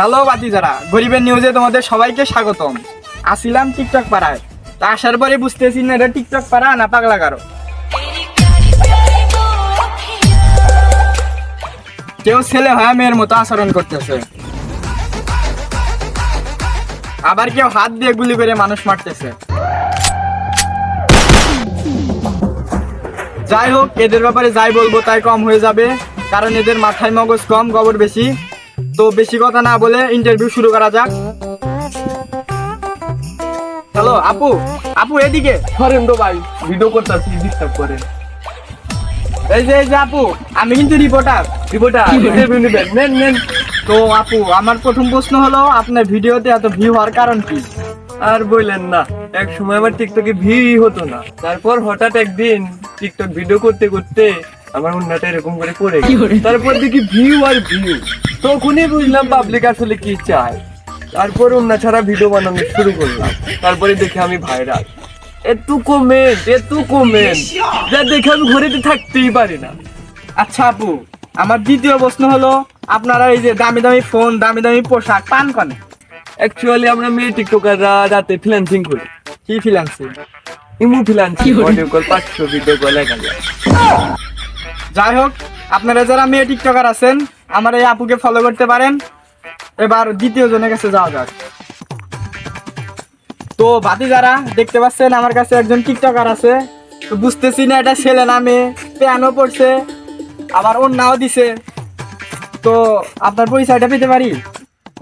Hello বাতি যারা গরিবের নিউজে তোমাদের সবাইকে স্বাগতম। আসিলাম টিকটক পাড়ায়। তা আসার পরে বুঝতেছি না এটা টিকটক পাড়া না পাগলা কারও কেউ ছেলে হয়, মেয়ের মতো আচরণ করতেছে। আবার কেউ হাত দিয়ে গুলি করে মানুষ মারতেছে। যাই হোক, এদের ব্যাপারে যাই বলব তাই কম হয়ে যাবে, কারণ এদের মাথায় মগজ কম, গোবর বেশি। তো বেশি কথা না বলে ইন্টারভিউ শুরু করা যাক। হ্যালো আপু আপু এদিকে। ধরেন তো ভাই ভিডিও করতেছি ডিস্টার্ব করে। এই যে এই যে আপু আমি কিন্তু রিপোর্টার রিপোর্টার ইন্টারভিউ নেবেন নেন নেন। তো আপু আমার প্রথম প্রশ্ন হলো আপনার ভিডিওতে এত ভিউ হওয়ার কারণ কি? আর বললেন না এক সময় আমার টিকটকে ভিউই হতো না। তারপর হঠাৎ একদিন টিকটক ভিডিও করতে করতে আমার উন্নাটা এরকম করে পড়ে তারপর দেখি ভিউ আর ভিউ তখনই বুঝলাম পাবলিক আসলে কি চায়। তারপর উন্না ছাড়া ভিডিও বানানো শুরু করলাম। তারপরে দেখে আমি ভাইরাল এত কমেন্ট এত কমেন্ট যা দেখে আমি ঘরেতে থাকতেই পারি না। আচ্ছা আপু আমার দ্বিতীয় প্রশ্ন হলো আপনারা এই যে দামি দামি ফোন দামি দামি পোশাক পান কনে? অ্যাকচুয়ালি আমরা মেয়ে টিকটকাররা রাতে ফ্রিল্যান্সিং করি। কি freelancing imo freelancing audio call পাঁচশো ভিডিও কল এক হাজার। যাই হোক আপনারা যারা মেয়ে টিকটকার আছেন আমার এই আপুকে ফলো করতে পারেন। এবার দ্বিতীয় জনের কাছে যাওয়া যাক। তো বাতি যারা দেখতে পাচ্ছেন আমার কাছে একজন টিকটকার আছে। তো বুঝতেছি না এটা ছেলে না মেয়ে প্যানও পড়ছে আবার অন্যও দিছে। তো আপনার পরিচয়টা পেতে পারি?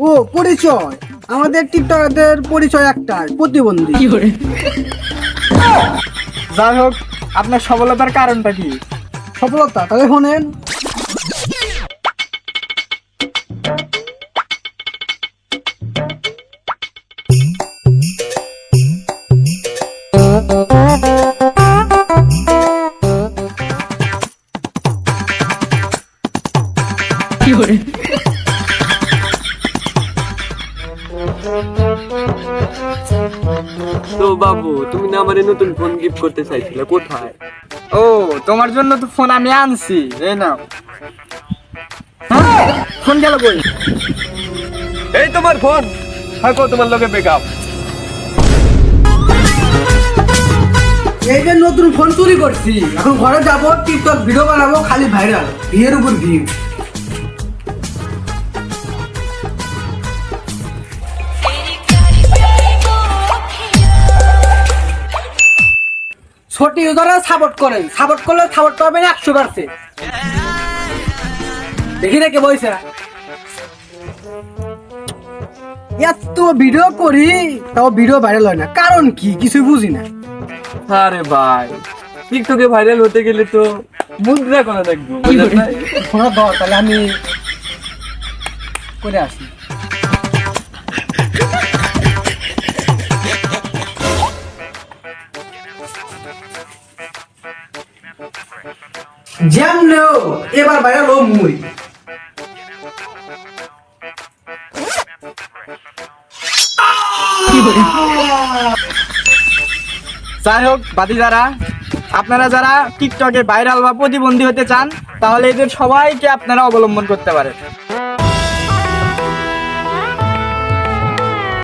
ও পরিচয়। আমাদের টিকটকারদের পরিচয় একটাই প্রতিবন্ধী। যাই হোক আপনার সফলতার কারণটা কি? সফলতা তাহলে শোনেন। তো বাবু তুমি না আমার নতুন ফোন গিফট করতে চাইছিলে কোথায়? ও তোমার জন্য তো ফোন আমি আনছি এই নাও। হ্যাঁ, ফোন গেল কই? এই তোমার ফোন থাকো তোমার লগে বেকআপ এই যে নতুন ফোন চুরি করছি এখন ঘরে যাব টিকটক ভিডিও বানাবো খালি ভাইরাল বিয়ের উপর ভিউ ছোট ইউজাররা সাপোর্ট করেন। সাপোর্ট করলে সাপোর্ট পাবেন একশো পার্সেন্ট দেখি রেখে বইছে এত ভিডিও করি তাও ভিডিও ভাইরাল হয় না। কারণ কি? কিছু বুঝি না। আরে ভাই টিকটকে ভাইরাল হতে গেলে তো মুদ্রা করা লাগবে? শোনা দাও তাহলে আমি করে আসি। জ্যাম নেও এবার বাইরে লো মুই যাই হোক, বাদি যারা, আপনারা যারা টিকটকে ভাইরাল বা প্রতিবন্ধী হতে চান, তাহলে এদের সবাইকে আপনারা অবলম্বন করতে পারেন।